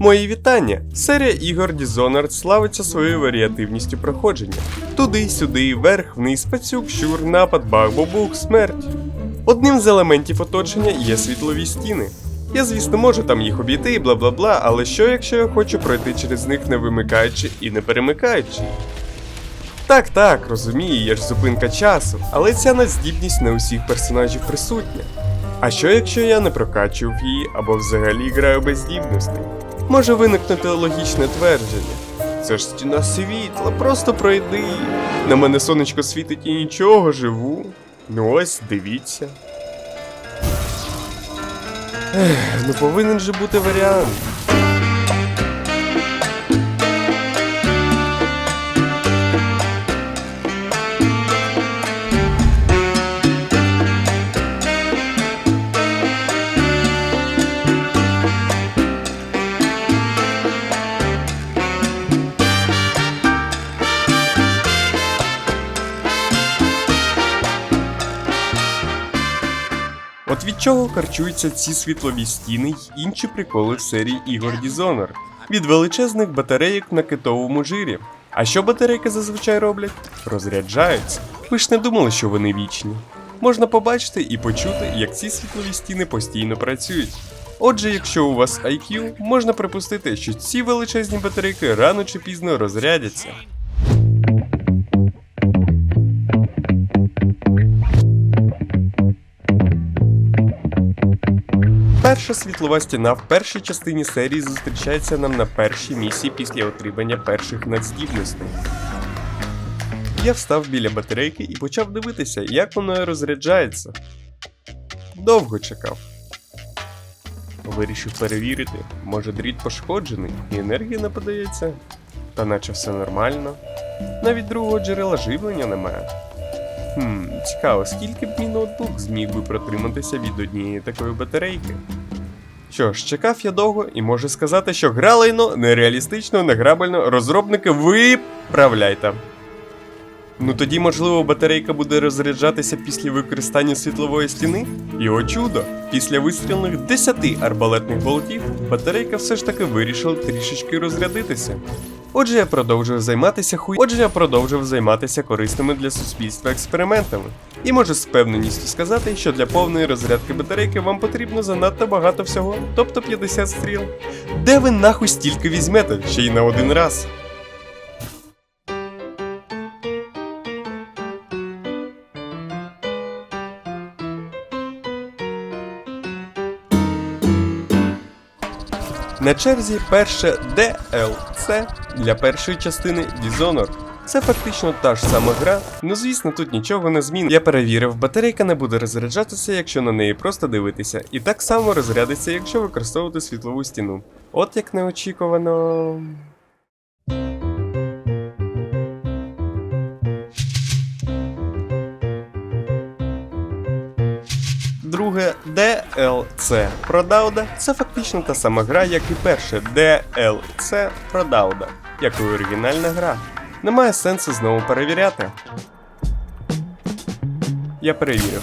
Мої вітання! Серія ігор Dishonored славиться своєю варіативністю проходження. Туди-сюди, вверх, вниз, пацюк, щур, напад, баг, бобук, смерть. Одним з елементів оточення є світлові стіни. Я, звісно, можу там їх обійти і бла бла бла, але що якщо я хочу пройти через них не вимикаючи і не перемикаючи? Так, так, розумію, є ж зупинка часу, але ця надздібність не усіх персонажів присутня. А що якщо я не прокачував її або взагалі граю без здібностей? Може виникнути логічне твердження. Це ж стіна світла, просто пройди. На мене сонечко світить і нічого, живу. Ну ось, дивіться. Ех, ну повинен же бути варіант. Чого харчуються ці світлові стіни й інші приколи в серії ігор Dishonored? Від величезних батарейок на китовому жирі. А що батарейки зазвичай роблять? Розряджаються. Ви ж не думали, що вони вічні. Можна побачити і почути, як ці світлові стіни постійно працюють. Отже, якщо у вас IQ, можна припустити, що ці величезні батарейки рано чи пізно розрядяться. Перша світлова стіна в першій частині серії зустрічається нам на першій місії після отримання перших надздібностей. Я встав біля батарейки і почав дивитися, як воно розряджається. Довго чекав. Вирішив перевірити, може дріт пошкоджений і енергія не подається. Та наче все нормально. Навіть другого джерела живлення немає. Хм, цікаво, скільки б мій ноутбук зміг би протриматися від однієї такої батарейки. Що ж, чекав я довго і можу сказати, що гра лайно нереалістично, неграбельно, розробники виправляйте. Ну тоді, можливо, батарейка буде розряджатися після використання світлової стіни? І о чудо! Після вистрілених 10 арбалетних болтів батарейка все ж таки вирішила трішечки розрядитися. Отже, я продовжив займатися хуй. Отже, я продовжив займатися корисними для суспільства експериментами. І можу з певненістю сказати, що для повної розрядки батарейки вам потрібно занадто багато всього, тобто 50 стріл. Де ви нахуй стільки візьмете, ще й на один раз? На черзі перше DLC для першої частини Dishonored. Це фактично та ж сама гра, ну звісно, тут нічого не змінить. Я перевірив, батарейка не буде розряджатися, якщо на неї просто дивитися, і так само розрядиться, якщо використовувати світлову стіну. От як неочікувано. Друге DLC про Дауда це фактично та сама гра, як і перше DLC про Дауда, як і оригінальна гра. Немає сенсу знову перевіряти. Я перевірив.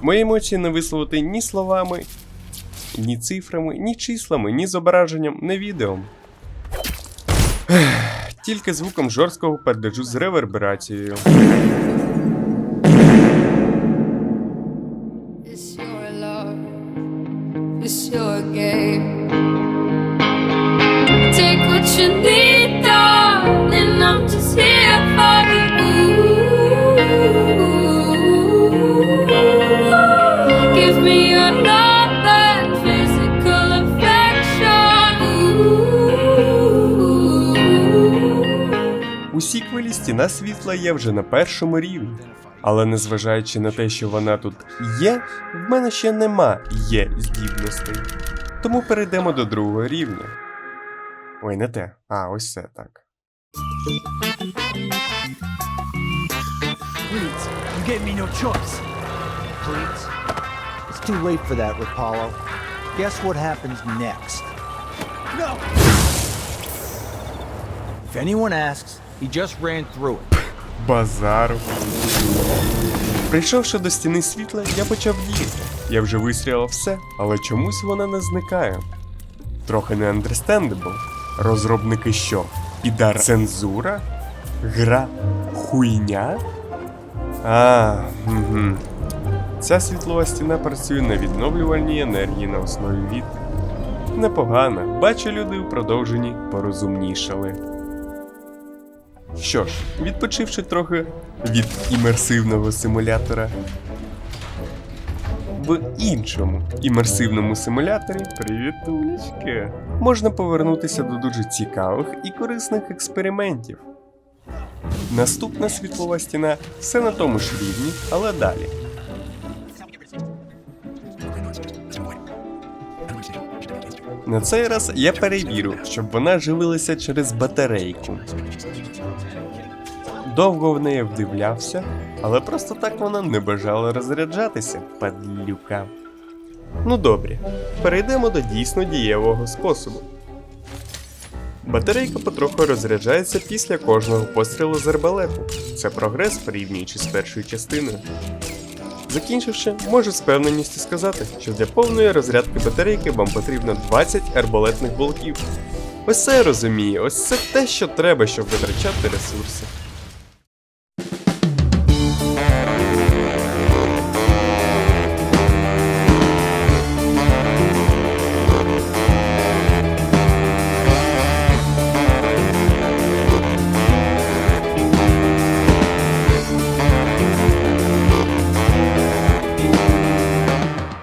Мої емоції не висловити ні словами, ні цифрами, ні числами, ні зображенням, ні відео. Тільки звуком жорсткого передаджу з реверберацією. Стіна світла є вже на першому рівні. Але незважаючи на те, що вона тут є, в мене ще нема є здібностей. Тому перейдемо до другого рівня. Ой, не те. А, ось це так. Please, you gave me no choice. Please. It's too late for that, Rapallo. Guess what happens next? No! If anyone asks, he just ran through it. Базару. Прийшовши до стіни світла, я почав діяти. Я вже вистрілив все, але чомусь вона не зникає. Трохи не understandable. Розробники що? Підар цензура? Гра хуйня? А, угу. Ця світлова стіна працює на відновлювальній енергії на основі вітру. Непогано, бачу, люди у продовженні порозумнішали. Що ж, відпочивши трохи від імерсивного симулятора, в іншому імерсивному симуляторі привітулечки, можна повернутися до дуже цікавих і корисних експериментів. Наступна світлова стіна все на тому ж рівні, але далі. На цей раз я перевірю, щоб вона живилася через батарейку. Довго в неї вдивлявся, але просто так вона не бажала розряджатися, падлюка. Ну добре, перейдемо до дійсно дієвого способу. Батарейка потроху розряджається після кожного пострілу з арбалету. Це прогрес порівнюючи з першою частиною. Закінчивши, можу з певненістю сказати, що для повної розрядки батарейки вам потрібно 20 арбалетних болтів. Ось це я розумію, ось це те, що треба, щоб витрачати ресурси.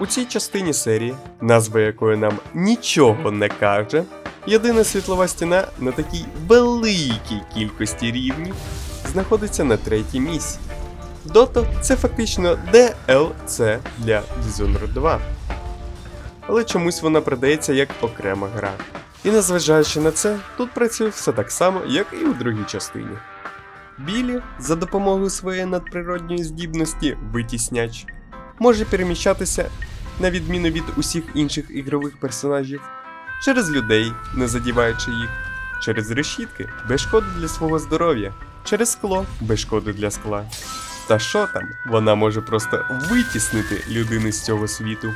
Цій частині серії, назва якої нам нічого не каже, єдина світлова стіна на такій великій кількості рівнів знаходиться на третій місці. Dota це фактично DLC для Dishonored 2. Але чомусь вона продається як окрема гра. І незважаючи на це, тут працює все так само, як і у другій частині. Білі за допомогою своєї надприродньої здібності витісняч може переміщатися, на відміну від усіх інших ігрових персонажів, через людей, не задіваючи їх, через решітки без шкоди для свого здоров'я, через скло без шкоди для скла. Та що там, вона може просто витіснити людини з цього світу.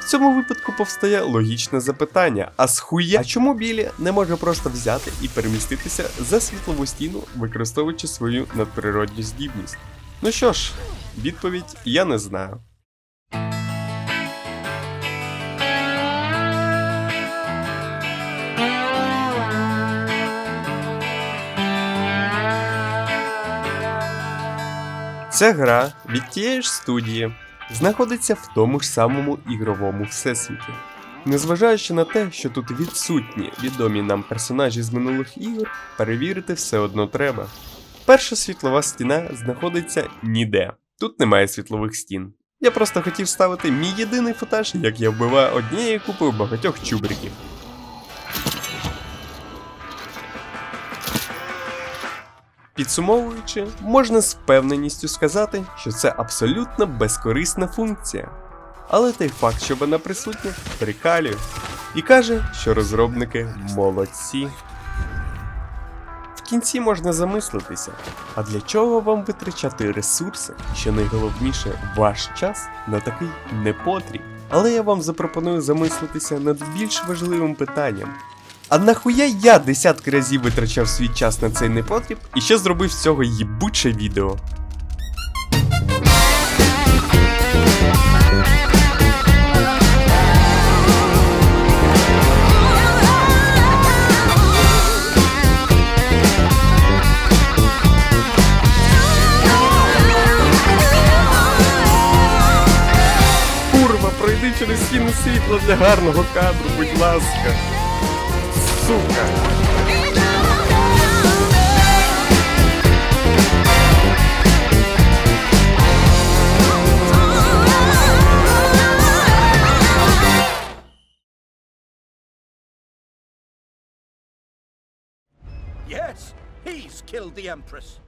В цьому випадку повстає логічне запитання: а схуя? А чому Білі не може просто взяти і переміститися за світлову стіну, використовуючи свою надприродню здібність? Ну що ж, відповідь я не знаю. Ця гра від тієї ж студії знаходиться в тому ж самому ігровому всесвіті. Незважаючи на те, що тут відсутні відомі нам персонажі з минулих ігор, перевірити все одно треба. Перша світлова стіна знаходиться ніде. Тут немає світлових стін. Я просто хотів ставити мій єдиний футаж, як я вбиваю однією купою багатьох чубриків. Підсумовуючи, можна з впевненістю сказати, що це абсолютно безкорисна функція. Але той факт, що вона присутня, прикалює і каже, що розробники молодці. В кінці можна замислитися, а для чого вам витрачати ресурси, що найголовніше ваш час на такий непотріб. Але я вам запропоную замислитися над більш важливим питанням. А нахуя я десятки разів витрачав свій час на цей непотріб і ще зробив з цього їбуче відео. Курва, пройди через стіну світла для гарного кадру, будь ласка. Сука. Yes, he's killed the Empress.